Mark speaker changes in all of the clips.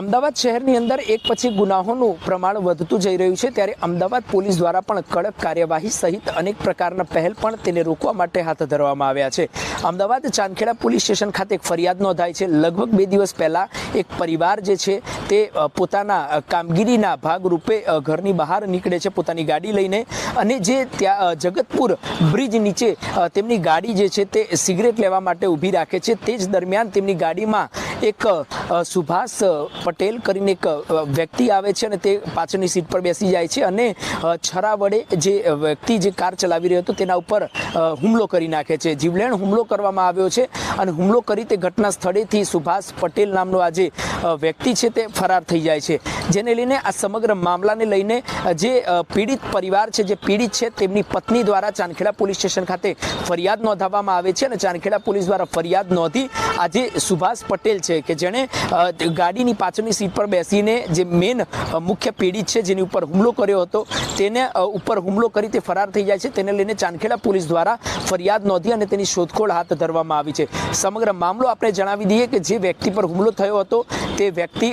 Speaker 1: અમદાવાદ શહેરની અંદર એક પછી ગુનાહોનું પ્રમાણ વધતું જઈ રહ્યું છે. ત્યારે અમદાવાદ પોલીસ દ્વારા પણ કડક કાર્યવાહી સહિત અનેક પ્રકારના પહેલ પણ તેને રોકવા માટે હાથ ધરવામાં આવ્યા છે. અમદાવાદ ચાંદખેડા પોલીસ સ્ટેશન ખાતે એક ફરિયાદ નોંધાઈ છે. લગભગ બે દિવસ પહેલાં એક પરિવાર જે છે તે પોતાના કામગીરીના ભાગરૂપે ઘરની બહાર નીકળે છે પોતાની ગાડી લઈને અને જે ત્યાં જગતપુર બ્રિજ નીચે તેમની ગાડી જે છે તે સિગરેટ લેવા માટે ઊભી રાખે છે. તે જ દરમિયાન તેમની ગાડીમાં એક સુભાષ પટેલ કરીને એક વ્યક્તિ આવે છે અને તે પાછળની સીટ પર બેસી જાય છે અને છરા વડે જે વ્યક્તિ જે કાર ચલાવી રહ્યો હતો તેના ઉપર હુમલો કરી નાખે છે. જીવલેણ હુમલો કરવામાં આવ્યો છે. અને હુમલો કરી તે ઘટના સ્થળેથી સુભાષ પટેલ નામનો આ જે વ્યક્તિ છે તે ફરાર થઈ જાય છે. જેને લઈને આ સમગ્ર મામલાને લઈને જે પીડિત પરિવાર છે, જે પીડિત છે, તેમની પત્ની દ્વારા ચાંદખેડા પોલીસ સ્ટેશન ખાતે ફરિયાદ નોંધાવવામાં આવે છે અને ચાંદખેડા પોલીસ દ્વારા ફરિયાદ નોંધી આજે સુભાષ પટેલ છે કે જેણે ગાડીની પાછળની સીટ પર બેસીને જે મેન મુખ્ય પીડિત છે જેની ઉપર હુમલો કર્યો હતો, તેને ઉપર હુમલો કરી તે ફરાર થઈ જાય છે. તેને લઈને ચાંદખેડા પોલીસ દ્વારા ફરિયાદ નોંધી અને તેની શોધખોળ હાથ ધરવામાં આવી છે. સમગ્ર મામલો આપણે જણાવી દઈએ કે જે વ્યક્તિ પર હુમલો થયો હતો, તે વ્યક્તિ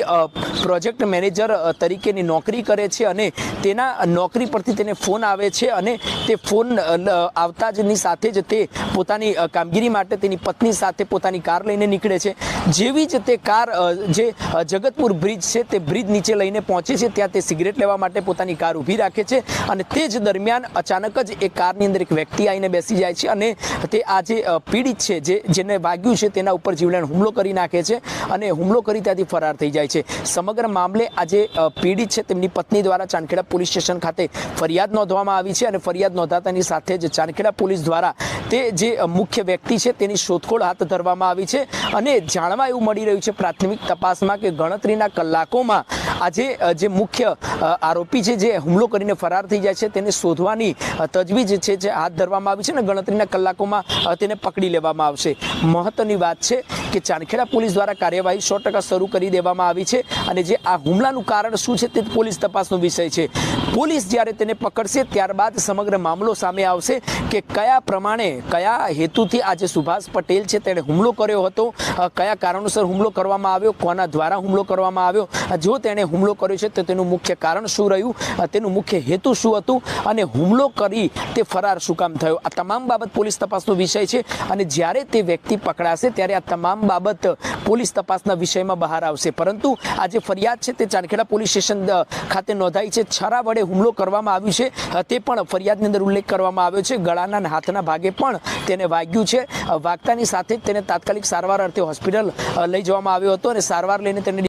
Speaker 1: પ્રોજેક્ટ મેનેજર તરીકેની નોકરી કરે છે અને તેના નોકરી પરથી તેને ફોન આવે છે અને તે ફોન આવતા જની સાથે જ તે પોતાની કામગીરી માટે તેની પત્ની સાથે પોતાની કાર લઈને નીકળે છે. જેવી જ તે કાર જે જગતપુર બ્રિજ છે, તે બ્રિજ નીચે લઈને પહોંચે છે, ત્યાં તે સિગરેટ લેવા માટે પોતાની કાર ઊભી રાખે છે અને તે જ દરમિયાન અચાનક જ એ કારની અંદર એક વ્યક્તિ આવીને બેસી જાય છે અને તે આ જે પીડિત છે, જે, જેને વાગ્યું છે તેના ઉપર જીવલેણ હુમલો કરી નાખે છે અને હુમલો કરી ત્યાંથી ફરાર થઈ જાય છે. સમગ્ર મામલે આજે પીડિત છે તેમની પત્ની દ્વારા ચાંદખેડા પોલીસ સ્ટેશન ખાતે ફરિયાદ નોંધવામાં આવી છે અને ફરિયાદ નોંધાતાની સાથે જ ચાંદખેડા પોલીસ દ્વારા તે જે મુખ્ય વ્યક્તિ છે તેની શોધખોળ હાથ ધરવામાં આવી છે અને જાણવા એવું મળી રહ્યું છે પ્રાથમિક તપાસમાં કે ગણતરીના કલાકોમાં આજે જે મુખ્ય આરોપી છે, જે હુમલો કરીને ફરાર થઈ જાય છે, તેને શોધવાની તજવીજ છે, જે હાથ ધરવામાં આવી છે અને ગણતરીના કલાકોમાં તેને પકડી લેવામાં આવશે. મહત્વની વાત છે કે ચાંદખેડા પોલીસ દ્વારા કાર્યવાહી સો ટકા શરૂ કરી દેવામાં આવી છે અને જે આ હુમલાનું કારણ શું છે તે પોલીસ તપાસનો વિષય છે. પોલીસ જ્યારે તેને પકડશે ત્યારબાદ સમગ્ર મામલો સામે આવશે કે કયા પ્રમાણે, કયા હેતુથી આજે સુભાષ પટેલ છે તેણે હુમલો કર્યો હતો કયા કારણોસર હુમલો કરવામાં આવ્યો, કોના દ્વારા હુમલો કરવામાં આવ્યો. જો તેણે હુમલો કર્યો છે તો તેનું મુખ્ય કારણ શું રહ્યું? તેનું મુખ્ય હેતુ શું હતું? અને હુમલો કરી તે ફરાર શું કામ થયો? આ તમામ બાબત પોલીસ તપાસનો વિષય છે અને જ્યારે તે વ્યક્તિ પકડાશે ત્યારે આ તમામ બાબત પોલીસ તપાસના વિષયમાં બહાર આવશે. પરંતુ આ જે ફરિયાદ છે તે ચાંદખેડા પોલીસ સ્ટેશન ખાતે નોંધાઈ છે. છરા વડે હુમલો કરવામાં આવ્યું છે. તે પણ ફરિયાદની અંદર ઉલ્લેખ કરવામાં આવ્યો છે. ગળાના હાથના ભાગે પણ તેને વાગ્યું છે. વાગતાની સાથે જ તેને તાત્કાલિક સારવાર અર્થે હોસ્પિટલ લઈ જવામાં આવ્યો હતો અને સારવાર લઈને તેને